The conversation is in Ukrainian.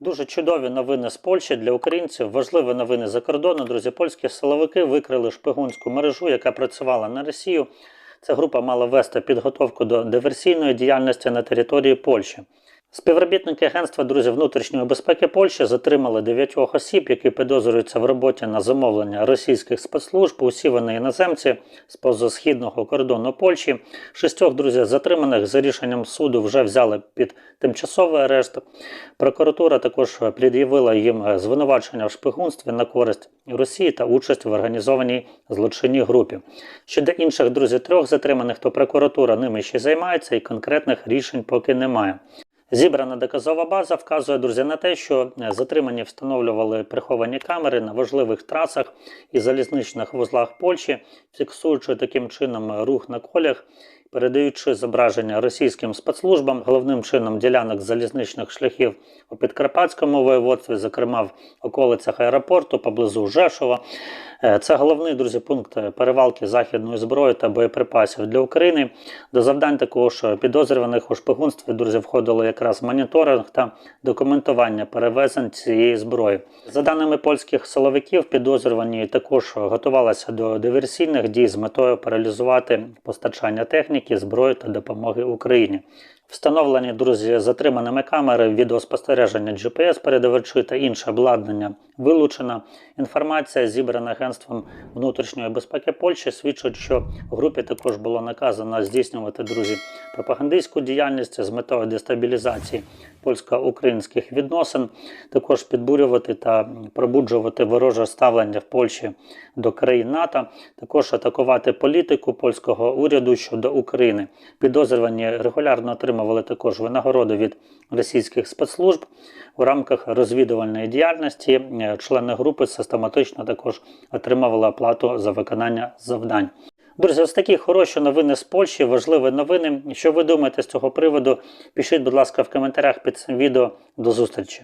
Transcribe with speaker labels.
Speaker 1: Дуже чудові новини з Польщі для українців. Важливі новини за кордону. Друзі, польські силовики викрили шпигунську мережу, яка працювала на Росію. Ця група мала вести підготовку до диверсійної діяльності на території Польщі. Співробітники Агентства друзів внутрішньої безпеки Польщі затримали дев'ятьох осіб, які підозрюються в роботі на замовлення російських спецслужб. Усі вони іноземці з позасхідного кордону Польщі. Шістьох друзів затриманих за рішенням суду вже взяли під тимчасовий арешт. Прокуратура також пред'явила їм звинувачення в шпигунстві на користь Росії та участь в організованій злочинній групі. Щодо інших друзів трьох затриманих, то прокуратура ними ще займається і конкретних рішень поки немає. Зібрана доказова база вказує друзі на те, що е, затримані встановлювали приховані камери на важливих трасах і залізничних вузлах Польщі, фіксуючи таким чином рух на колях, передаючи зображення російським спецслужбам, головним чином ділянок залізничних шляхів у Підкарпатському воєводстві, зокрема в околицях аеропорту поблизу Жешова. Е, Це головний друзі пункт перевалки західної зброї та боєприпасів для України. До завдань також підозрюваних у шпигунстві друзі входило якраз моніторинг та документування перевезень цієї зброї. За даними польських силовиків, підозрювані також готувалися до диверсійних дій з метою паралізувати постачання техніки, зброї та допомоги Україні. Встановлені друзі затриманими камери, відеоспостереження GPS передавачі та інше обладнання вилучено. Інформація, зібрана агентством внутрішньої безпеки Польщі, свідчить, що групі також було наказано здійснювати друзі пропагандистську діяльність з метою дестабілізації польсько-українських відносин, також підбурювати та пробуджувати вороже ставлення в Польщі до країн НАТО, також атакувати політику польського уряду щодо України. Підозрювані регулярно отримували також винагороди від російських спецслужб у рамках розвідувальної діяльності. е, Члени групи систематично також отримували оплату за виконання завдань. Друзі, ось такі хороші новини з Польщі, важливі новини. Що ви думаєте з цього приводу? Пишіть, будь ласка, в коментарях під цим відео. До зустрічі!